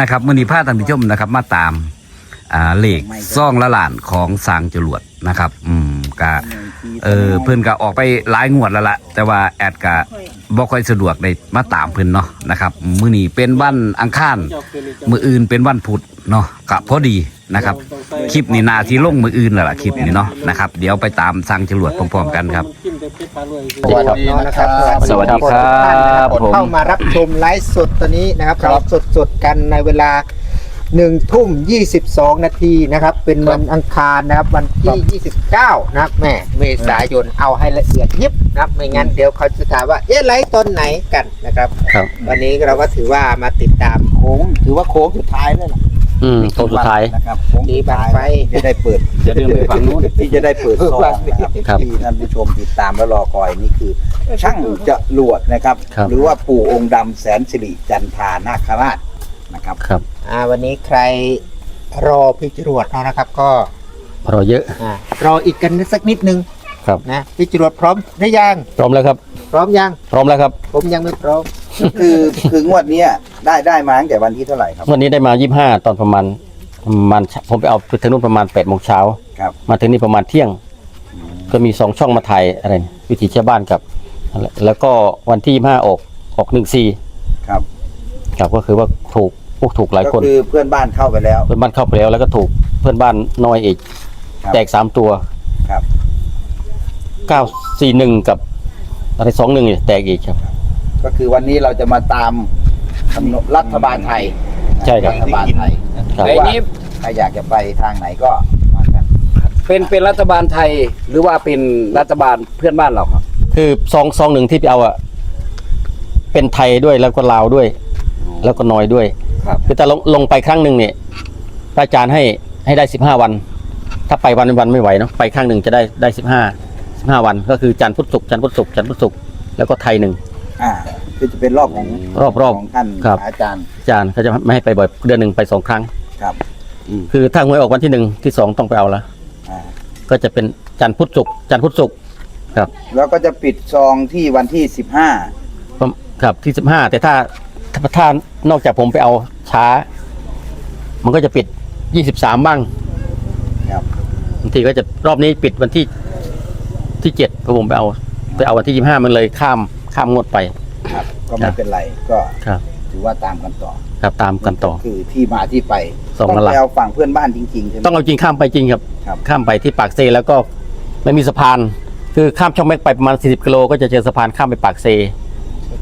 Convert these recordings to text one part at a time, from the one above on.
นะครับมือนี้พาท่านผู้ชมนะครับ มาตามอ่าเลขซ่องละหลานของสางจรวดนะครับ อืมกะเออเพิ่อนก็ออกไปหลายงวดแล้วล่ะแต่ว่าแอดกะบ่ค่อยสะดวกได้มาตามเพิ่อนเนาะนะครับมือนี้เป็นวันอังคารมืออื่นเป็นวันพุธเนาะกะพอดีนะครับ คลิปนี้นาที่ลงมืออื่นแล้วล่ะคลิปนี้เนาะนะครับ เดี๋ยวไปตามสางจรวดพร้อมๆกันครับ สวัสดีนะครับสวัสดีครับผมเข้ามารับชมไลฟ์สดตอนนี้นะครับเราสดสดๆกันในเวลา1ทุ่ม22นาทีนะครับ เป็นวันอังคารนะครับ วันที่29นะครับแม่เมษายนเอาให้ละเอียดยิบนะครับ ไม่งั้นเดี๋ยวเขาจะถามว่าเอ๊ะไลฟ์ตอนไหนกันนะครับครับวันนี้เราก็ถือว่ามาติดตามโค้งถือว่าโค้งสุดท้ายแล้วล่ะ อืมตรงสุดท้าย นะครับผมตีบังไฟจะได้เปิดจะเดินไปฝั่งนู้น ที่จะได้เปิดซองนะครับครับที่ท่านผู้ชมติดตามและรอคอยนี่คือ ช่างจะรวดนะครับ ครับ หรือว่าปู่องค์ดำแสนสิริจันทานาคราชนะครับ ครับอ่าวันนี้ใครรอพิจรวดเอานะครับ ก็รอเยอะอ่ารออีกกันสักนิดนึงครับนะพิจรวดพร้อมหรือยังพร้อมแล้วครับ พร้อมยังพร้อมแล้วครับ ผมยังไม่พร้อม คือคืองวดเนี้ย ได้ได้มาตั้งแต่วันที่เท่าไหร่ครับ วันนี้ได้มา 25 ตอนประมาณประมาณผมไปเอาไปถึงนู่นประมาณ8โมงเช้าครับ มาถึงนี่ประมาณเที่ยง ก็มีสองช่องมาถ่ายอะไรนะวิถีชาวบ้านกับ แล้วก็วันที่25ออกออก14ครับครับก็คือว่าถูกพวกถูกหลายก็คนคือเพื่อนบ้านเข้าไปแล้ว เพื่อนบ้านเข้าไปแล้ว แล้วก็ถูกเพื่อนบ้านน้อยอีกครับแตกสามตัวครับ941กับอะไร21เนี่ยแตกอีกครับ ก็คือวันนี้เราจะมาตาม คำนวณรัฐบาลไทยใช่ครับรัฐบาลไทยครับ ไอ้นี้ใครอยากจะไปทางไหนก็มากันเป็นเป็นรัฐบาลไทยหรือว่าเป็นรัฐบาลเพื่อนบ้านเราครับ คือซองซองหนึ่งที่ไปเอาอะเป็นไทยด้วยแล้วก็ลาวด้วย แล้วก็นอยด้วยครับ คือแต่ลงลงไปครั้งหนึ่งเนี่ยพระอาจารย์ให้ให้ได้สิบห้าวัน ถ้าไปวันวันไม่ไหวเนาะไปครั้งหนึ่งจะได้ได้สิบห้าสิบห้าวัน ก็คือจันทร์พุธศุกร์จันทร์พุธศุกร์จันทร์พุธศุกร์แล้วก็ไทยหนึ่ง อ่า คือจะเป็นรอบของรอบรอบของท่านครับ อาจารย์อาจารย์เขาจะไม่ให้ไปบ่อยเดือนหนึ่งไปสองครั้ง ครับคือถ้าหวยออกวันที่หนึ่งที่สองต้องไปเอาละอ่าก็จะเป็นจันทร์พุธศุกร์จันทร์พุธศุกร์ครับแล้วก็จะปิดซองที่วันที่สิบห้าประมาณครับที่สิบห้าแต่ถ้าถ้าถ้านอกจากผมไปเอาช้า มันก็จะปิดยี่สิบสามบ้างครับบางทีก็จะรอบนี้ปิดวันที่ที่เจ็ดเพราะผมไปเอา ไปเอาวันที่ยี่ห้ามันเลยข้ามข้ามงวดไปครับ ก็ครัไม่บเป็นไรก็ครับ ถือว่าตามกันต่อครับตามกันต่อ คือที่มาที่ไปสองต้องละหลัไปกเอาฝั่งเพื่อนบ้านจริงๆใช่ไหม ต้องเอาจริงข้ามไปจริงครับ ครับ ข้ามไปที่ปากเซแล้วก็ไม่มีสะพาน คือข้ามช่องแม็กไปประมาณ 40กิโลก็จะเจอสะพานข้ามไปปากเซ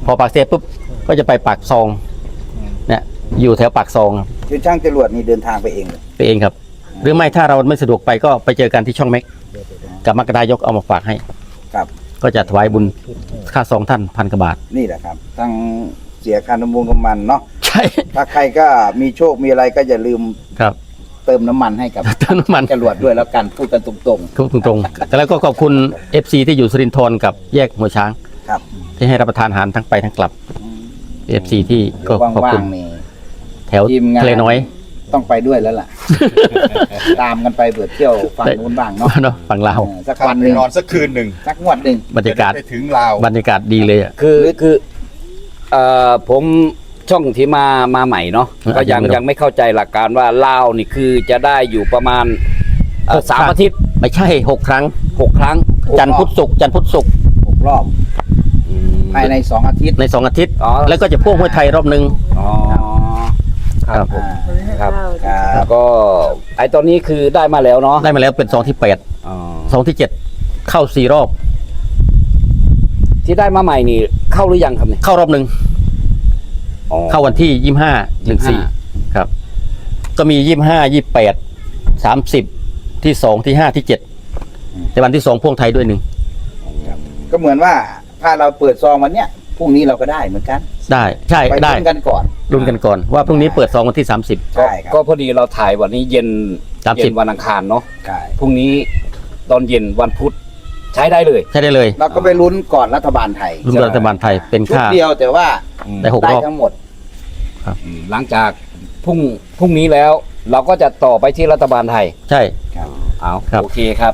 พอปากเซปุ๊บก็จะไปปากซองเนี่ยอยู่แถวปากซองครับคือช่างจรวดนี่เดินทางไปเองเลยไปเองครับ หรือไม่ถ้าเราไม่สะดวกไปก็ไปเจอกันที่ช่องแม็กกับมรรคดายกเอามาฝากให้ครับ ก็จะถวายบุญค่าซองท่านพันกว่าบาท นี่แหละครับทั้งเสียค่าน้ำมูลน้ำมันเนาะใช่ถ้าใครก็มีโชคมีอะไรก็อย่าลืมครับ เติมน้ำมันให้กับเติมน้ำมัน จรวดด้วยแล้วกันพูดกันตรงตรงตรงๆแต่แล้วก็ขอบคุณ FC ที่อยู่สุรินทร์กับแยกหัวช้างๆครับ ที่ให้รับประทานอาหารทั้งไปทั้งกลับ FC ที่ก็ขอบว่าคุณงๆนี่แถวทีมงานทะเลน้อย ต้องไปด้วยแล้วล่ะ ตามกันไปเบื่อเที่ยวฝั่งนู้นบ้างเนาะเนาะฝั่งลาวเออสักวันหนึ่งนอนสักคืนหนึ่งสักงวดหนึ่งบรรยากาศจะได้ไปถึงลาวบรรยากาศดีเลยอะ คือคือเอ่อผมช่องที่มามาใหม่เนาะเออก็ยังยังไม่รู้ยังไม่เข้าใจหลักการว่าลาวนี่คือจะได้อยู่ประมาณเอ่อหกสามครั้งอาทิตย์ไม่ใช่หกครั้ง หกครั้งจันทร์พุธศุกร์จันทร์พุธศุกร์หกรอบภายในสองอาทิตย์ในสองอาทิตย์ อ๋อแล้วก็จะพ่วงห้วยไทยรอบหนึ่งอ๋อครับผม อ่า ครับ ครับ ก็ไอตอนนี้คือได้มาแล้วเนาะได้มาแล้วเป็นซองที่แปดอ๋อซองที่เจ็ดเข้าสี่รอบ ที่ได้มาใหม่นี่เข้าหรือยังครับเนี่ยเข้ารอบหนึ่งอ๋อ เข้าวันที่ยี่ห้าหนึ่งสี่ครับ ก็มียี่ห้ายี่แปดสามสิบที่สองที่ห้าที่เจ็ดแต่วันที่สองพ่วงไทยด้วยหนึ่ง ก็เหมือนว่าถ้าเราเปิดซองวันเนี้ย พรุ่งนี้เราก็ได้เหมือนกันได้ใช่ไปได้ลุ้นกันก่อน รุ่นกันก่อนว่าพรุ่งนี้เปิดซองวันที่สามสิบใช่ครับ ก็พอดีเราถ่ายวันนี้เย็นสามสิเย็บนวันอังคารเนาะใช่ พรุ่งนี้ตอนเย็นวันพุธใช้ได้เลยใช่ได้เลยเราก็ไปลุ้นก่อนรัฐบาลไทยรุ่นรัฐบาลไทยเป็นชุดค่า เดียวแต่ว่าได้หกได้รอบ ทั้งหมด อืมหลังจากพรุ่งพรุ่งนี้แล้ว เราก็จะต่อไปที่รัฐบาลไทย ใช่ เอาครับ โอเคครับ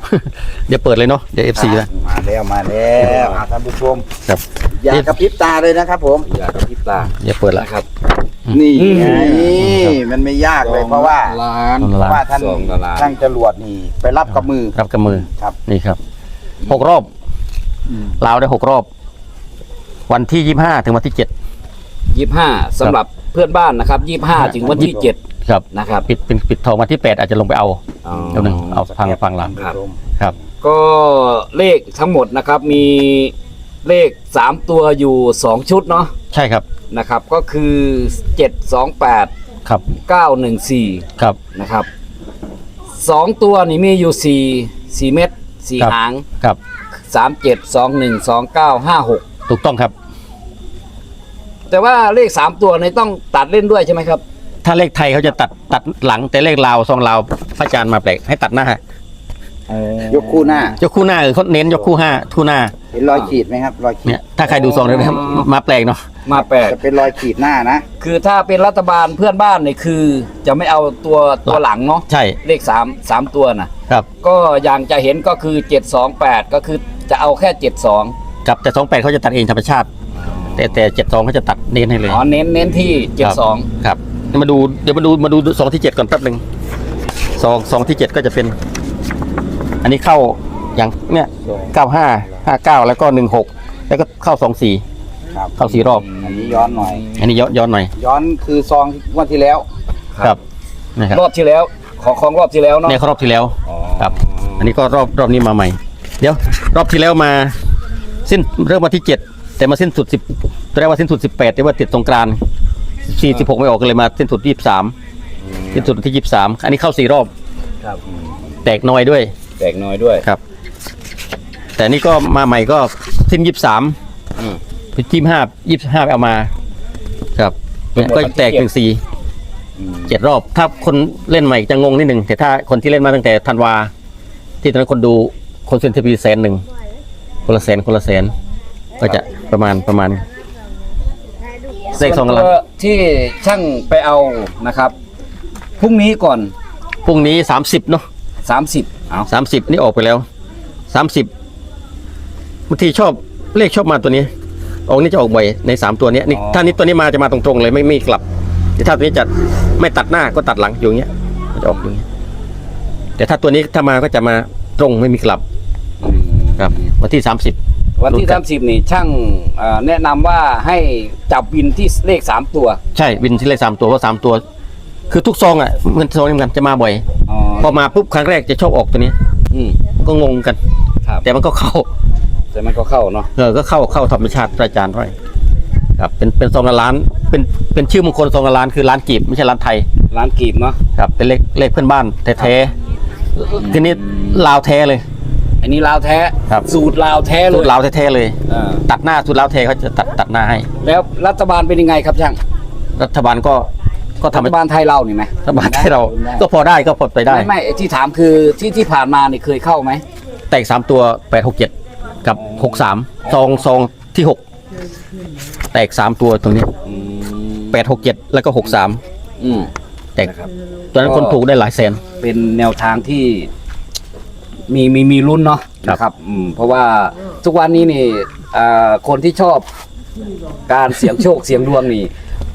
เดี๋ยวเปิดเลยเนาะเดี๋ยวเอฟซีนะ มาแล้วมาแล้วอ่าท่านผู้ชมครับ อย่ากระพริบตาเลยนะครับผม อย่ากระพริบตาเดี๋ยวเปิดละ นะครับ นี่อืมไงครับมันไม่ยากเลยเพราะว่าล้านเพราะว่าท่านซองละล้าน ช่างจรวดนี่ ไปรับกับมือ รับกับมือครับ นี่ครับหกรอบลาวได้หกรอบ วันที่ยี่ห้าถึงวันที่เจ็ด ยี่ห้าสำหรับเพื่อนบ้านนะครับยี่ห้าถึงวันที่เจ็ด ครับนะครับ ปิดเป็นปิดทองวันที่แปดอาจจะลงไปเอาอ๋อเดี๋ยวหนึ่งเอาฟังฟังหลังครับ ครับ ก็เลขทั้งหมดนะครับมีเลข3ตัวอยู่2ชุดเนาะใช่ครับนะครับ ก็คือ728ครับ914ครับ นะครับสองตัวนี่มีอยู่4 4เม็ด4ครับ หางครับ3 7 2 1 2 9 5 6ถูกต้องครับแต่ว่าเลข3ตัวนี่ต้องตัดเล่นด้วยใช่ไหมครับ ถ้าเลขไทยเขาจะตัดตัดหลังแต่เลขลาวซองลาวพระอาจารย์มาแปลกให้ตัดหน้ายกคู่หน้า ยกคู่หน้าเออเขาเน้นยกคู่ห้าคู่หน้าเห็นรอยขีดไหมครับ รอยขีเนี่ดยถ้าใครดูซองแล้วมาแปลกเนาะมาแปดจะเป็นรอยขีดหน้านะคือถ้าเป็นรัฐบาลเพื่อนบ้านเนี่ยคือ จะไม่เอาตัวตัวหลังเนาะใช่เลข3 3ตัวน่ะ ครับก็อย่างจะเห็นก็คือ 728 ก็คือจะเอาแค่ 72กับแต่สองแปดเขาจะตัดเองธรรมชาติ แต่แต่เจ็ดสองเขาจะตัดเน้นให้เลยอ๋อเน้นเน้นที่72ครับเดี๋ยว มาดูเดี๋ยวมาดูมาดูสองที่เจ็ดก่อนแป๊บหนึ่งสองสองที่เจ็ดก็จะเป็น อันนี้เข้าอย่างเนี่ยเก้าห้าห้าเก้าแล้วก็หนึ่งหกแล้วก็เข้าสองสี่ครับเข้าสี่รอบ อันนี้ย้อนหน่อย อันนี้ย้อนย้อนหน่อย ย้อนคือซองงวันที่แล้วครับนะครับรอบที่แล้ว ของของรอบที่แล้วเนาะเนี่ยเขารอบที่แล้วอ๋อครับ อันนี้ก็รอบรอบนี้มาใหม่ เดี๋ยว รอบที่แล้วมาสิ้นเริ่มวันที่เจ็ดแต่มาสิ้นสุดสิบตอนแรกว่าสิ้นสุดสิบแปดแต่ว่าติดสงกราน สี่สิบหกไม่ออกก็เลยมาสิ้นสุดยี่สิบสามสิ้นสุดวันที่ยี่สิบสามอันนี้เข้าสี่รอบครับแตกน้อยด้วยแตกน้อยด้วย ครับ แต่นี่ก็มาใหม่ก็สิ้นยี่สิบสามอืมพิจิมห้ายี่สิบห้าไปเอามา ครับเป็นหมดก็วันที่แตกเจ็ดถึงสี่เจ็ดรอบ ถ้าคนเล่นใหม่จะงงนิดหนึ่งแต่ถ้าคนที่เล่นมาตั้งแต่ธันวา ที่ตอนนั้นคนดูคนเซนทีพีแสนหนึ่งคนละแสนคนละแสนก็จะประมาณประมาณ เลขสองส่วนล้านตัวที่ช่างไปเอานะครับพรุ่งนี้ก่อน พรุ่งนี้สามสิบเนาะ30เอาสามสิบนี่ออกไปแล้วสามสิบางทีชอบเลขชอบมาตัวนี้ออกนี่จะออกบ่อยในสามตัวเนี้ยนี่ถ้านี้ตัวนี้มาจะมาตรงๆเลยไม่ไม่กลับแต่ถ้าตัวนี้จะไม่ตัดหน้าก็ตัดหลังอยู่อย่างเงี้ยมันจะออกอย่างเงี้ยแต่ถ้าตัวนี้ถ้ามาก็จะมาตรงไม่มีกลับครับวันที่สามสิบ วันที่ 30 นี่ช่างเอ่อแนะนำว่าให้จับวินที่เลข 3 ตัวใช่วินที่เลขสามตัวเพราะสามตัว คือทุกซองอะเหมือนซองนี้เหมือนกันจะมาบ่อย อ๋อพอมาปุ๊บครั้งแรกจะชอบออกตัวนี้ อืมก็งงกัน ครับแต่มันก็เข้าแต่มันก็เข้าเนาะเออก็เข้าเข้าธรรมชาติพระอาจารย์ไว้ครับเป็นเป็นซองละล้านเป็นเป็นชื่อมงคลซองละล้านคือล้านกีบไม่ใช่ล้านไทยร้านกีบเนาะ ครับเป็นเลขเลขเพื่อนบ้านแท้ๆทีนี้ลาวแท้เลย อันนี้ลาวแท้ครับ สูตรลาวแท้เลสูยตรลาวแท้ๆเลยเออตัดหน้าสูตรลาวแท้เขาจะตัดตัดหน้าให้ แล้วรัฐบาลเป็นยังไงครับช่างรัฐบาลก็ก็ทำรัฐบาลไทยเรานี่ไหมรัฐบาลให้เรา ก็พอได้ก็พอไปได้ ไม่ไม่ที่ถามคือที่ที่ผ่านมานี่เคยเข้าไหม แตกสามตัวแปดหกเจ็ดกับหกสามซองซองที่หกแตกสามตัวตรงนี้อืมแปดหกเจ็ดแล้วก็หกสามอืม แตกตอนนั้นคนถูกได้หลายแสน เป็นแนวทางที่ มีมีมีรุ่นเนาะครับ นะครับอืมเพราะว่าทุกวันนี้นี่อ่าคนที่ชอบการเสี่ยงโชค เสี่ยงดวงนี่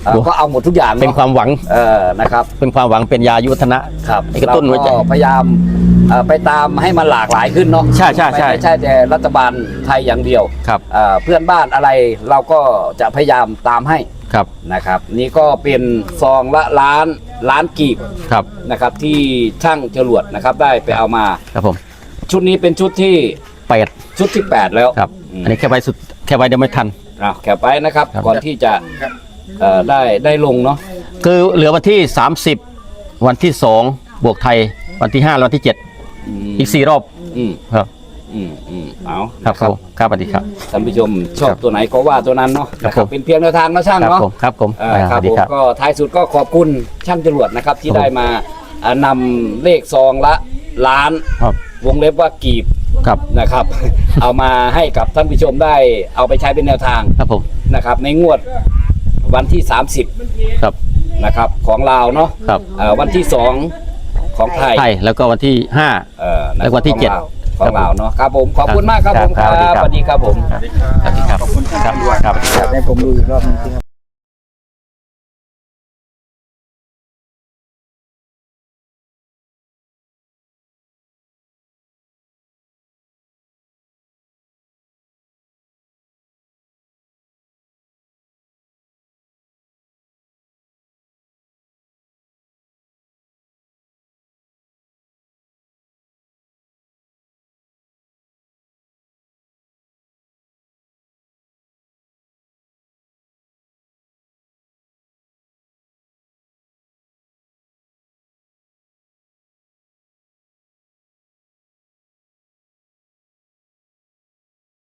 อ่าก็เอาหมดทุกอย่างเป็นเนาะความหวังเออนะครับเป็นความหวังเป็นยายุวัฒนะ ครับไอ้กระตุ้นไว้ใจเราก็พยายามเอ่อไปตามให้มันหลากหลายขึ้นเนาะใช่ใช่ใช่ ไม่ไม่ใช่แต่รัฐบาลไทยอย่างเดียวครับเอ่อเพื่อนบ้านอะไรเราก็จะพยายามตามให้ครับนะครับ นี่ก็เป็นซองละล้านล้านกีบ ครับนะครับที่ช่างจรวดนะครับได้ไปเอามาครับผม ชุดนี้เป็นชุดที่แปดชุดที่ 8 แล้วครับมอันนี้แค่ใบสุดแค่ใบเดียวไม่ทัน อะแคปไว้นะครับ ครับ ก่อนที่จะเอ่อได้ได้ลงเนาะคือเหลือวันที่ 30 วันที่ 2 บวกไทยวันที่5และวันที่อืม7อีก 4 รอบ อืมครับ อืมอืมเอาครับนะผมครับสวัสดีครับ ท่านผู้ชมชอบครับตัวไหนก็ว่าตัวนั้นเนาะครับนะครับผม เป็นเพียงแนวทางนะช่างครับเนาะ ผมครับผมเอ่ออ่าคสรับวัสดีผมครับ ก็ท้ายสุดก็ขอบคุณช่างจรวดนะครับที่ครับผม ได้มาอ่านำเลขซองละล้านครับ วงเล็บว่ากีบครับนะครับ เอามาให้กับท่านผู้ชมได้เอาไปใช้เป็นแนวทางครับผมนะครับ ในงวดวันที่ 30ครับนะครับ ของลาวเนาะครับเอ่อวันที่สองของไทยไทยแล้วก็วันที่เอ่อนะแล้ววันที่ของเจ็ดลาวของลาวเนาะครับผมขอบคุณมากครับผมคครัรับบสวัสดีครับสวัสดีครับผม5สวัสดีครับขอบคุณครับครับอยากให้ผมดูอีกรอบนึงสิครับ